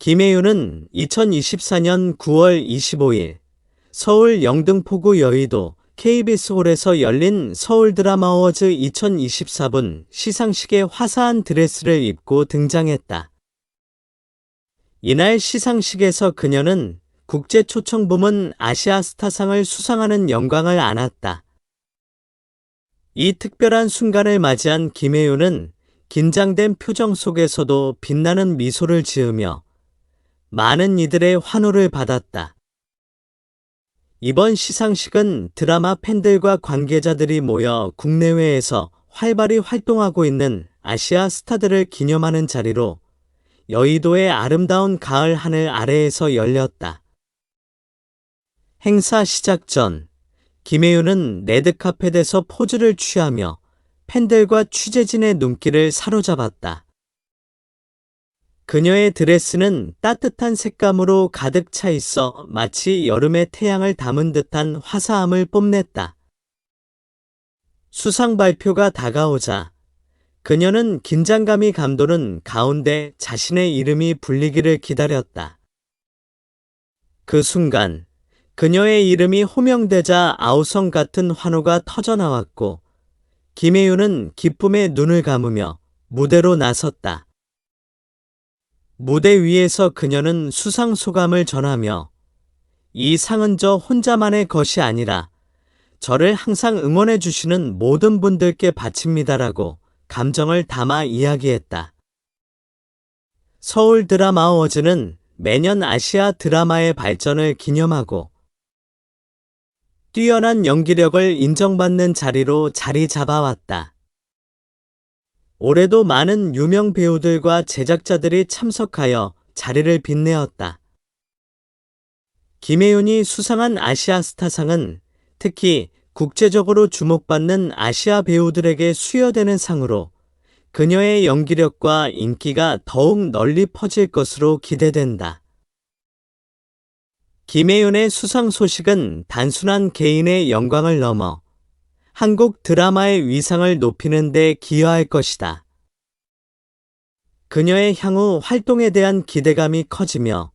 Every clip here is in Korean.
김혜윤은 2024년 9월 25일 서울 영등포구 여의도 KBS홀에서 열린 서울 드라마 어워즈 2024분 시상식에 화사한 드레스를 입고 등장했다. 이날 시상식에서 그녀는 국제 초청 부문 아시아 스타상을 수상하는 영광을 안았다. 이 특별한 순간을 맞이한 김혜윤은 긴장된 표정 속에서도 빛나는 미소를 지으며 많은 이들의 환호를 받았다. 이번 시상식은 드라마 팬들과 관계자들이 모여 국내외에서 활발히 활동하고 있는 아시아 스타들을 기념하는 자리로 여의도의 아름다운 가을 하늘 아래에서 열렸다. 행사 시작 전 김혜윤은 레드카펫에서 포즈를 취하며 팬들과 취재진의 눈길을 사로잡았다. 그녀의 드레스는 따뜻한 색감으로 가득 차 있어 마치 여름의 태양을 담은 듯한 화사함을 뽐냈다. 수상 발표가 다가오자 그녀는 긴장감이 감도는 가운데 자신의 이름이 불리기를 기다렸다. 그 순간 그녀의 이름이 호명되자 아우성 같은 환호가 터져나왔고 김혜윤은 기쁨에 눈을 감으며 무대로 나섰다. 무대 위에서 그녀는 수상 소감을 전하며 이 상은 저 혼자만의 것이 아니라 저를 항상 응원해 주시는 모든 분들께 바칩니다라고 감정을 담아 이야기했다. 서울 드라마 어워즈는 매년 아시아 드라마의 발전을 기념하고 뛰어난 연기력을 인정받는 자리로 자리 잡아왔다. 올해도 많은 유명 배우들과 제작자들이 참석하여 자리를 빛내었다. 김혜윤이 수상한 아시아 스타상은 특히 국제적으로 주목받는 아시아 배우들에게 수여되는 상으로 그녀의 연기력과 인기가 더욱 널리 퍼질 것으로 기대된다. 김혜윤의 수상 소식은 단순한 개인의 영광을 넘어 한국 드라마의 위상을 높이는 데 기여할 것이다. 그녀의 향후 활동에 대한 기대감이 커지며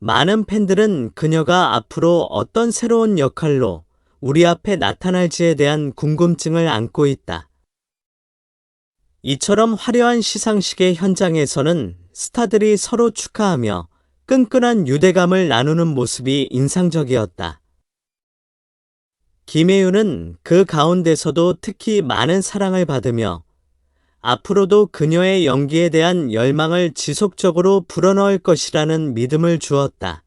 많은 팬들은 그녀가 앞으로 어떤 새로운 역할로 우리 앞에 나타날지에 대한 궁금증을 안고 있다. 이처럼 화려한 시상식의 현장에서는 스타들이 서로 축하하며 끈끈한 유대감을 나누는 모습이 인상적이었다. 김혜윤은 그 가운데서도 특히 많은 사랑을 받으며 앞으로도 그녀의 연기에 대한 열망을 지속적으로 불어넣을 것이라는 믿음을 주었다.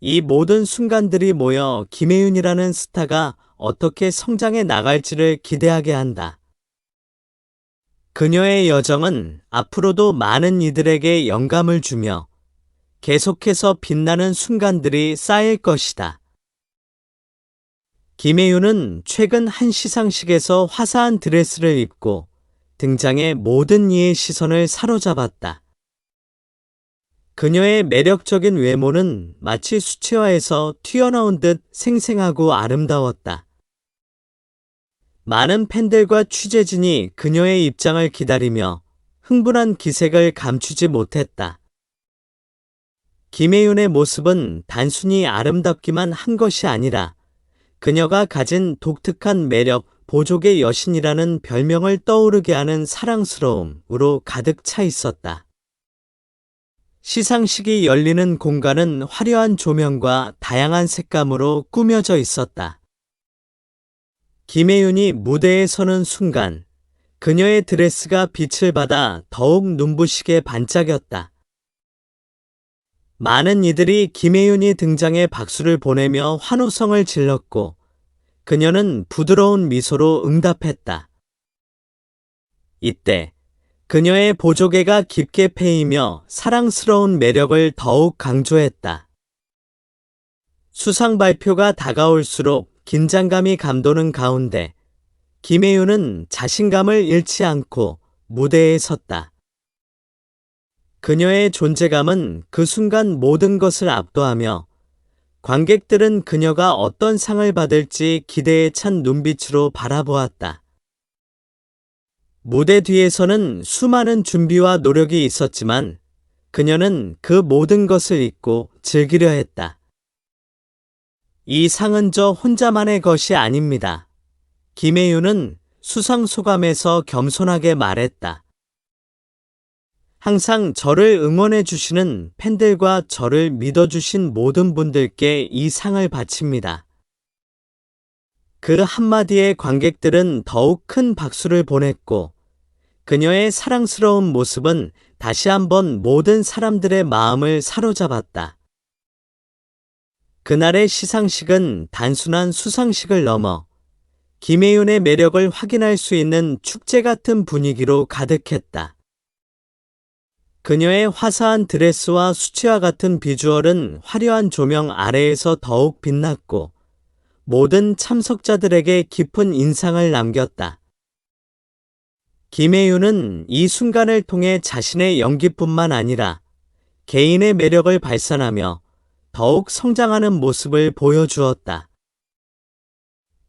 이 모든 순간들이 모여 김혜윤이라는 스타가 어떻게 성장해 나갈지를 기대하게 한다. 그녀의 여정은 앞으로도 많은 이들에게 영감을 주며 계속해서 빛나는 순간들이 쌓일 것이다. 김혜윤은 최근 한 시상식에서 화사한 드레스를 입고 등장해 모든 이의 시선을 사로잡았다. 그녀의 매력적인 외모는 마치 수채화에서 튀어나온 듯 생생하고 아름다웠다. 많은 팬들과 취재진이 그녀의 입장을 기다리며 흥분한 기색을 감추지 못했다. 김혜윤의 모습은 단순히 아름답기만 한 것이 아니라 그녀가 가진 독특한 매력, 보족의 여신이라는 별명을 떠오르게 하는 사랑스러움으로 가득 차 있었다. 시상식이 열리는 공간은 화려한 조명과 다양한 색감으로 꾸며져 있었다. 김혜윤이 무대에 서는 순간 그녀의 드레스가 빛을 받아 더욱 눈부시게 반짝였다. 많은 이들이 김혜윤이 등장해 박수를 보내며 환호성을 질렀고 그녀는 부드러운 미소로 응답했다. 이때 그녀의 보조개가 깊게 패이며 사랑스러운 매력을 더욱 강조했다. 수상 발표가 다가올수록 긴장감이 감도는 가운데 김혜윤은 자신감을 잃지 않고 무대에 섰다. 그녀의 존재감은 그 순간 모든 것을 압도하며 관객들은 그녀가 어떤 상을 받을지 기대에 찬 눈빛으로 바라보았다. 무대 뒤에서는 수많은 준비와 노력이 있었지만 그녀는 그 모든 것을 잊고 즐기려 했다. 이 상은 저 혼자만의 것이 아닙니다. 김혜윤은 수상 소감에서 겸손하게 말했다. 항상 저를 응원해 주시는 팬들과 저를 믿어 주신 모든 분들께 이 상을 바칩니다. 그 한마디에 관객들은 더욱 큰 박수를 보냈고 그녀의 사랑스러운 모습은 다시 한번 모든 사람들의 마음을 사로잡았다. 그날의 시상식은 단순한 수상식을 넘어 김혜윤의 매력을 확인할 수 있는 축제 같은 분위기로 가득했다. 그녀의 화사한 드레스와 수치와 같은 비주얼은 화려한 조명 아래에서 더욱 빛났고 모든 참석자들에게 깊은 인상을 남겼다. 김혜윤은 이 순간을 통해 자신의 연기뿐만 아니라 개인의 매력을 발산하며 더욱 성장하는 모습을 보여주었다.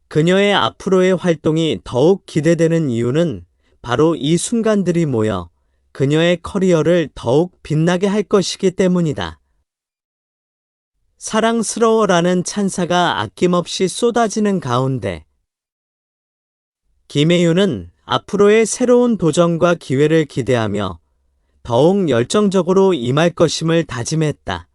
그녀의 앞으로의 활동이 더욱 기대되는 이유는 바로 이 순간들이 모여 그녀의 커리어를 더욱 빛나게 할 것이기 때문이다. 사랑스러워라는 찬사가 아낌없이 쏟아지는 가운데 김혜윤은 앞으로의 새로운 도전과 기회를 기대하며 더욱 열정적으로 임할 것임을 다짐했다.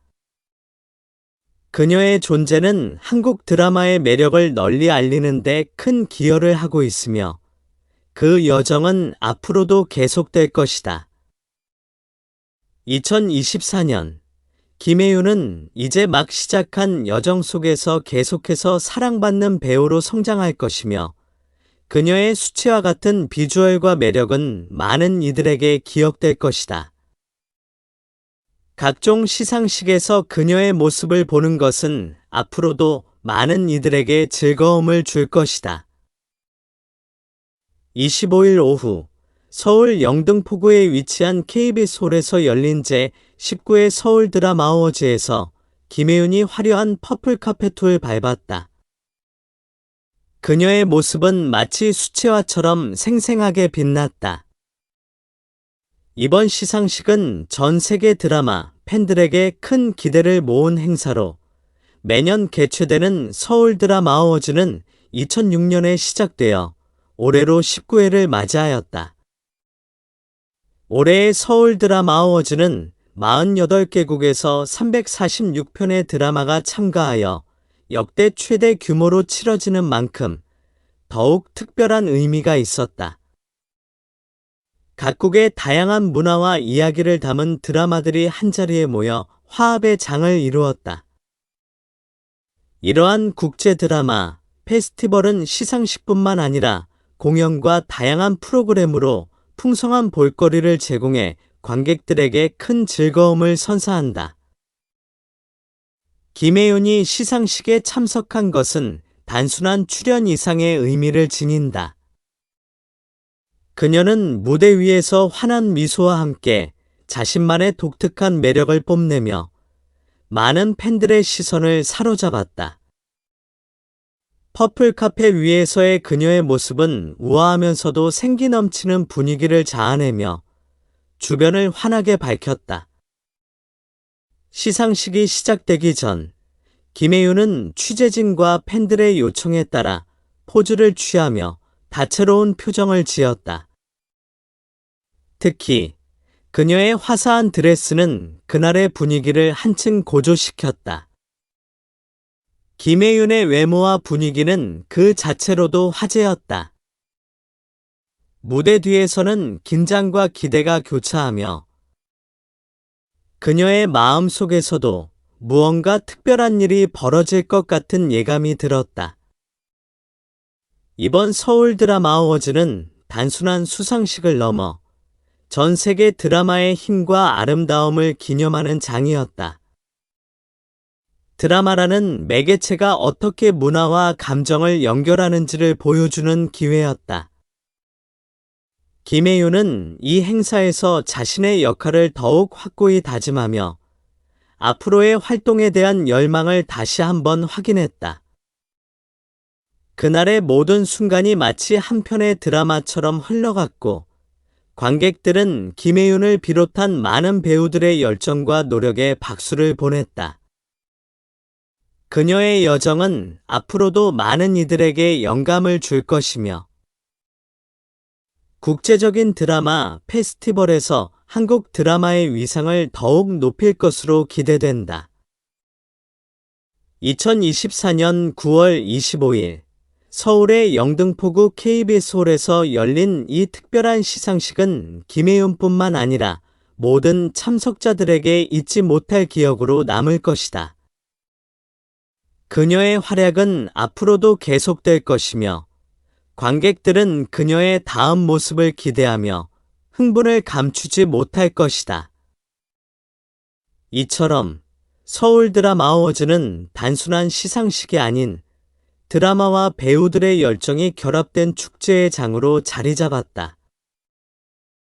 그녀의 존재는 한국 드라마의 매력을 널리 알리는데 큰 기여를 하고 있으며 그 여정은 앞으로도 계속될 것이다. 2024년 김혜윤은 이제 막 시작한 여정 속에서 계속해서 사랑받는 배우로 성장할 것이며 그녀의 수치와 같은 비주얼과 매력은 많은 이들에게 기억될 것이다. 각종 시상식에서 그녀의 모습을 보는 것은 앞으로도 많은 이들에게 즐거움을 줄 것이다. 25일 오후 서울 영등포구에 위치한 KBS 홀에서 열린 제 19회 서울 드라마 어워즈에서 김혜윤이 화려한 퍼플 카페트를 밟았다. 그녀의 모습은 마치 수채화처럼 생생하게 빛났다. 이번 시상식은 전 세계 드라마 팬들에게 큰 기대를 모은 행사로 매년 개최되는 서울 드라마 어워즈는 2006년에 시작되어 올해로 19회를 맞이하였다. 올해의 서울 드라마 어워즈는 48개국에서 346편의 드라마가 참가하여 역대 최대 규모로 치러지는 만큼 더욱 특별한 의미가 있었다. 각국의 다양한 문화와 이야기를 담은 드라마들이 한자리에 모여 화합의 장을 이루었다. 이러한 국제 드라마 페스티벌은 시상식뿐만 아니라 공연과 다양한 프로그램으로 풍성한 볼거리를 제공해 관객들에게 큰 즐거움을 선사한다. 김혜윤이 시상식에 참석한 것은 단순한 출연 이상의 의미를 지닌다. 그녀는 무대 위에서 환한 미소와 함께 자신만의 독특한 매력을 뽐내며 많은 팬들의 시선을 사로잡았다. 퍼플 카페 위에서의 그녀의 모습은 우아하면서도 생기 넘치는 분위기를 자아내며 주변을 환하게 밝혔다. 시상식이 시작되기 전 김혜윤은 취재진과 팬들의 요청에 따라 포즈를 취하며 다채로운 표정을 지었다. 특히 그녀의 화사한 드레스는 그날의 분위기를 한층 고조시켰다. 김혜윤의 외모와 분위기는 그 자체로도 화제였다. 무대 뒤에서는 긴장과 기대가 교차하며 그녀의 마음 속에서도 무언가 특별한 일이 벌어질 것 같은 예감이 들었다. 이번 서울 드라마 어워즈는 단순한 수상식을 넘어 전 세계 드라마의 힘과 아름다움을 기념하는 장이었다. 드라마라는 매개체가 어떻게 문화와 감정을 연결하는지를 보여주는 기회였다. 김혜윤은 이 행사에서 자신의 역할을 더욱 확고히 다짐하며 앞으로의 활동에 대한 열망을 다시 한번 확인했다. 그날의 모든 순간이 마치 한 편의 드라마처럼 흘러갔고 관객들은 김혜윤을 비롯한 많은 배우들의 열정과 노력에 박수를 보냈다. 그녀의 여정은 앞으로도 많은 이들에게 영감을 줄 것이며 국제적인 드라마 페스티벌에서 한국 드라마의 위상을 더욱 높일 것으로 기대된다. 2024년 9월 25일 서울의 영등포구 KBS홀에서 열린 이 특별한 시상식은 김혜윤뿐만 아니라 모든 참석자들에게 잊지 못할 기억으로 남을 것이다. 그녀의 활약은 앞으로도 계속될 것이며 관객들은 그녀의 다음 모습을 기대하며 흥분을 감추지 못할 것이다. 이처럼 서울 드라마 어워즈는 단순한 시상식이 아닌 드라마와 배우들의 열정이 결합된 축제의 장으로 자리 잡았다.